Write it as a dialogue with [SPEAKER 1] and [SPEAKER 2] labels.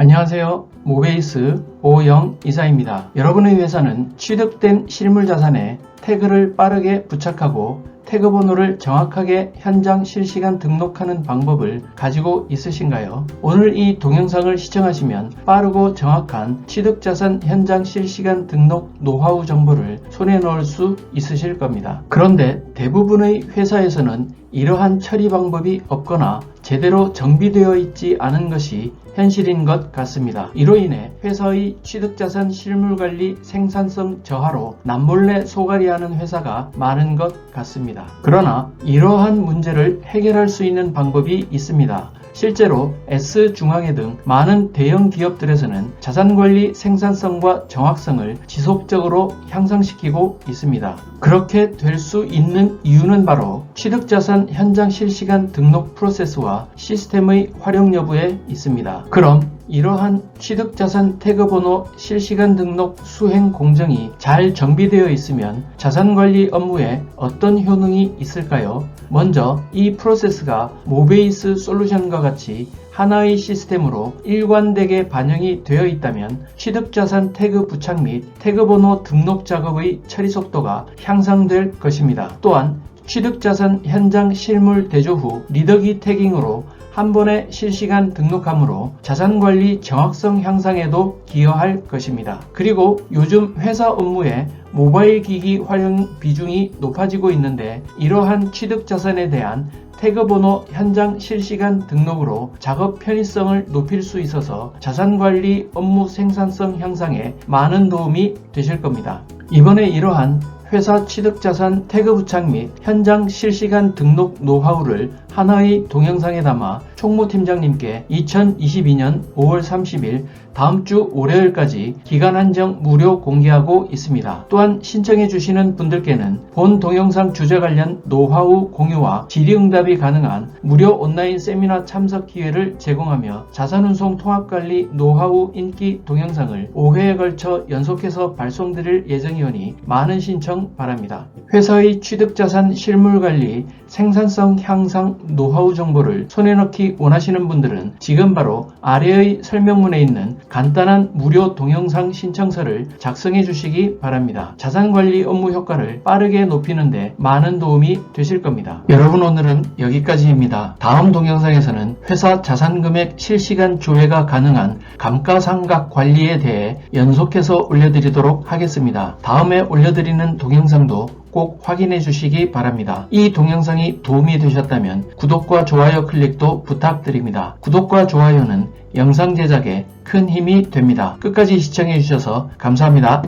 [SPEAKER 1] 안녕하세요. 모베이스 오영 이사입니다. 여러분의 회사는 취득된 실물 자산에 태그를 빠르게 부착하고 태그 번호를 정확하게 현장 실시간 등록하는 방법을 가지고 있으신가요? 오늘 이 동영상을 시청하시면 빠르고 정확한 취득자산 현장 실시간 등록 노하우 정보를 손에 넣을 수 있으실 겁니다. 그런데 대부분의 회사에서는 이러한 처리 방법이 없거나 제대로 정비되어 있지 않은 것이 현실인 것 같습니다. 이로 인해 회사의 취득자산 실물관리 생산성 저하로 남몰래 소갈이하는 회사가 많은 것 같습니다. 그러나 이러한 문제를 해결할 수 있는 방법이 있습니다. 실제로 S중앙회 등 많은 대형 기업들에서는 자산관리 생산성과 정확성을 지속적으로 향상시키고 있습니다. 그렇게 될 수 있는 이유는 바로 취득자산 현장 실시간 등록 프로세스와 시스템의 활용 여부에 있습니다. 그럼 이러한 취득자산 태그번호 실시간 등록 수행 공정이 잘 정비되어 있으면 자산관리 업무에 어떤 효능이 있을까요? 먼저 이 프로세스가 모베이스 솔루션과 같이 하나의 시스템으로 일관되게 반영이 되어 있다면 취득자산 태그 부착 및 태그번호 등록 작업의 처리 속도가 향상될 것입니다. 또한 취득자산 현장 실물 대조 후 리더기 태깅으로 한 번에 실시간 등록함으로 자산관리 정확성 향상에도 기여할 것입니다. 그리고 요즘 회사 업무에 모바일 기기 활용 비중이 높아지고 있는데 이러한 취득자산에 대한 태그 번호 현장 실시간 등록으로 작업 편의성을 높일 수 있어서 자산관리 업무 생산성 향상에 많은 도움이 되실 겁니다. 이번에 이러한 회사 취득자산 태그 부착 및 현장 실시간 등록 노하우를 하나의 동영상에 담아 총무 팀장님께 2022년 5월 30일 다음 주 월요일까지 기간 한정 무료 공개하고 있습니다. 또한 신청해 주시는 분들께는 본 동영상 주제 관련 노하우 공유와 질의응답이 가능한 무료 온라인 세미나 참석 기회를 제공하며 자산운송 통합관리 노하우 인기 동영상을 5회에 걸쳐 연속해서 발송드릴 예정이오니 많은 신청 바랍니다. 회사의 취득자산 실물관리 생산성 향상 노하우 정보를 손에 넣기 원하시는 분들은 지금 바로 아래의 설명문에 있는 간단한 무료 동영상 신청서를 작성해 주시기 바랍니다. 자산관리 업무 효과를 빠르게 높이는데 많은 도움이 되실 겁니다. 여러분 오늘은 여기까지입니다. 다음 동영상에서는 회사 자산금액 실시간 조회가 가능한 감가상각 관리에 대해 연속해서 올려드리도록 하겠습니다. 다음에 올려드리는 동영상도 꼭 확인해 주시기 바랍니다. 이 동영상이 도움이 되셨다면 구독과 좋아요 클릭도 부탁드립니다. 구독과 좋아요는 영상 제작에 큰 힘이 됩니다. 끝까지 시청해 주셔서 감사합니다.